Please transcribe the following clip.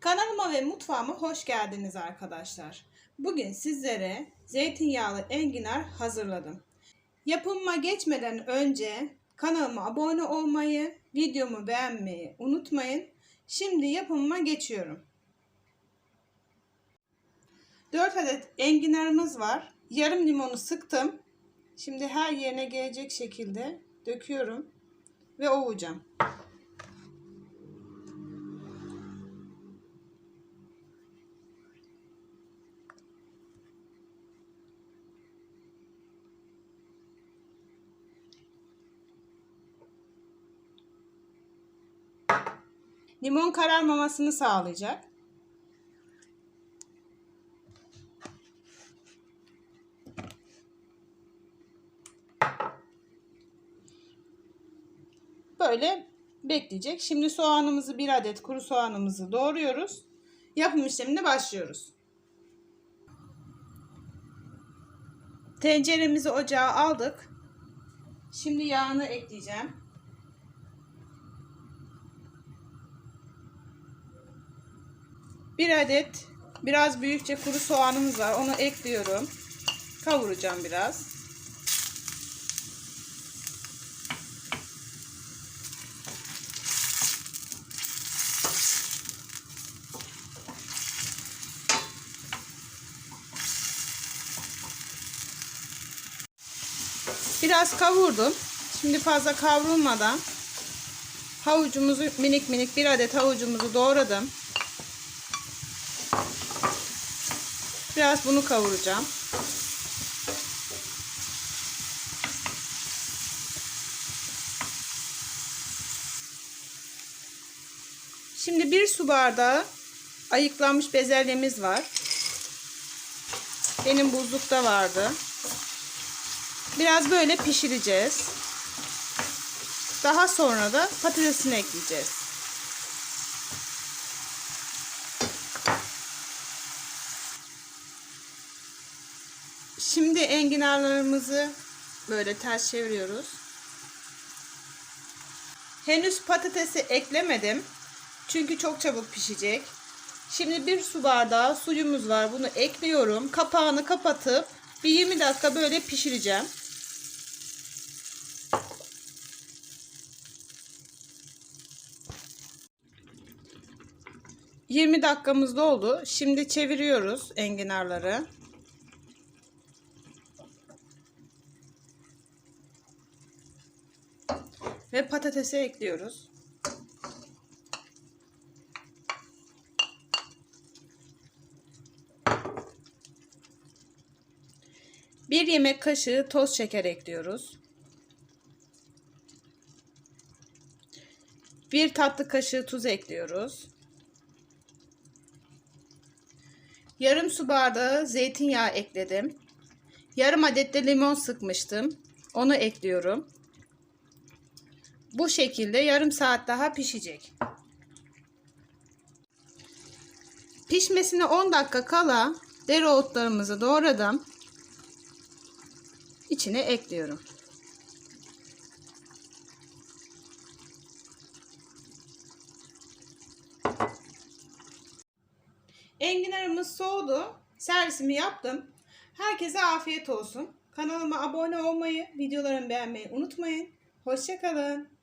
Kanalıma ve mutfağıma hoş geldiniz arkadaşlar. Bugün sizlere zeytinyağlı enginar hazırladım. Yapımıma geçmeden önce kanalıma abone olmayı, videomu beğenmeyi unutmayın. Şimdi yapımıma geçiyorum. 4 adet enginarımız var. Yarım limonu sıktım. Şimdi her yerine gelecek şekilde döküyorum ve ovacağım. Limon kararmamasını sağlayacak. Böyle bekleyecek. Şimdi soğanımızı bir adet kuru soğanımızı doğruyoruz. Yapım işlemine başlıyoruz. Tenceremizi ocağa aldık. Şimdi yağını ekleyeceğim. Bir adet biraz büyükçe kuru soğanımız var. Onu ekliyorum. Kavuracağım biraz. Biraz kavurdum. Şimdi fazla kavrulmadan havucumuzu minik minik bir adet havucumuzu doğradım. Biraz bunu kavuracağım. Şimdi bir su bardağı ayıklanmış bezelyemiz var. Benim buzlukta vardı. Biraz böyle pişireceğiz. Daha sonra da patatesini ekleyeceğiz. Şimdi enginarlarımızı böyle ters çeviriyoruz. Henüz patatesi eklemedim. Çünkü çok çabuk pişecek. Şimdi bir su bardağı suyumuz var. Bunu ekliyorum. Kapağını kapatıp bir 20 dakika böyle pişireceğim. Yirmi dakikamız doldu. Şimdi çeviriyoruz enginarları. Ve patatesi ekliyoruz. Bir yemek kaşığı toz şeker ekliyoruz. Bir tatlı kaşığı tuz ekliyoruz. Yarım su bardağı zeytinyağı ekledim. Yarım adet de limon sıkmıştım. Onu ekliyorum. Bu şekilde yarım saat daha pişecek. Pişmesine 10 dakika kala dereotlarımızı doğradım. İçine ekliyorum. Enginarımız soğudu. Servisimi yaptım. Herkese afiyet olsun. Kanalıma abone olmayı, videolarımı beğenmeyi unutmayın. Hoşçakalın.